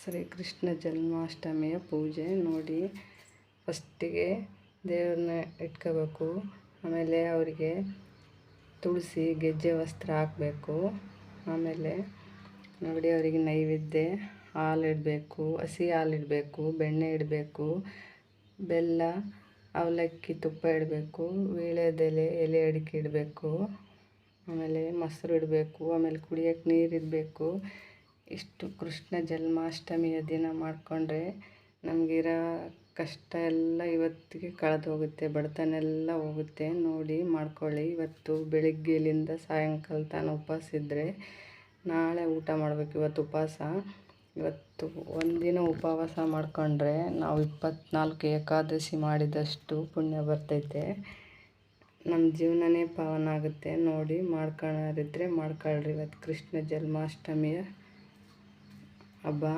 ಶ್ರೀಕೃಷ್ಣ ಜನ್ಮಾಷ್ಟಮಿಯ ಪೂಜೆ ನೋಡಿ ಫಸ್ಟಿಗೆ ದೇವ್ರನ್ನ ಇಟ್ಕೋಬೇಕು. ಆಮೇಲೆ ಅವರಿಗೆ ತುಳಸಿ, ಗೆಜ್ಜೆ, ವಸ್ತ್ರ ಹಾಕಬೇಕು. ಆಮೇಲೆ ನೋಡಿ ಅವರಿಗೆ ನೈವೇದ್ಯ, ಹಾಲು ಇಡಬೇಕು, ಹಸಿ ಹಾಲು ಇಡಬೇಕು, ಬೆಣ್ಣೆ ಇಡಬೇಕು, ಬೆಲ್ಲ, ಅವಲಕ್ಕಿ ತುಪ್ಪ ಇಡಬೇಕು ವೀಳ್ಯದೆಲೆ ಎಲೆ ಅಡಿಕೆ ಇಡಬೇಕು. ಆಮೇಲೆ ಮೊಸರು ಇಡಬೇಕು, ಆಮೇಲೆ ಕುಡಿಯೋಕ್ಕೆ ನೀರು ಇಡಬೇಕು. ಇಷ್ಟು ಕೃಷ್ಣ ಜನ್ಮಾಷ್ಟಮಿಯ ದಿನ ಮಾಡಿಕೊಂಡ್ರೆ ನಮಗಿರೋ ಕಷ್ಟ ಎಲ್ಲ ಇವತ್ತಿಗೆ ಕಳೆದು ಹೋಗುತ್ತೆ ಬಡತನ ಎಲ್ಲ ಹೋಗುತ್ತೆ. ನೋಡಿ, ಮಾಡ್ಕೊಳ್ಳಿ. ಇವತ್ತು ಬೆಳಿಗ್ಗೆಲಿಂದ ಸಾಯಂಕಾಲ ತಾನು ಉಪವಾಸ ಇದ್ದರೆ ನಾಳೆ ಊಟ ಮಾಡಬೇಕು. ಇವತ್ತು ಉಪವಾಸ. ಇವತ್ತು ಒಂದಿನ ಉಪವಾಸ ಮಾಡಿಕೊಂಡ್ರೆ ನಾವು ಇಪ್ಪತ್ನಾಲ್ಕು ಏಕಾದಶಿ ಮಾಡಿದಷ್ಟು ಪುಣ್ಯ ಬರ್ತೈತೆ. ನಮ್ಮ ಜೀವನನೇ ಪಾವನ ಆಗುತ್ತೆ. ನೋಡಿ ಮಾಡ್ಕೊಳ್ಳೋರಿದ್ರೆ ಮಾಡ್ಕೊಳ್ರಿ. ಇವತ್ತು ಕೃಷ್ಣ ಜನ್ಮಾಷ್ಟಮಿಯ Aba,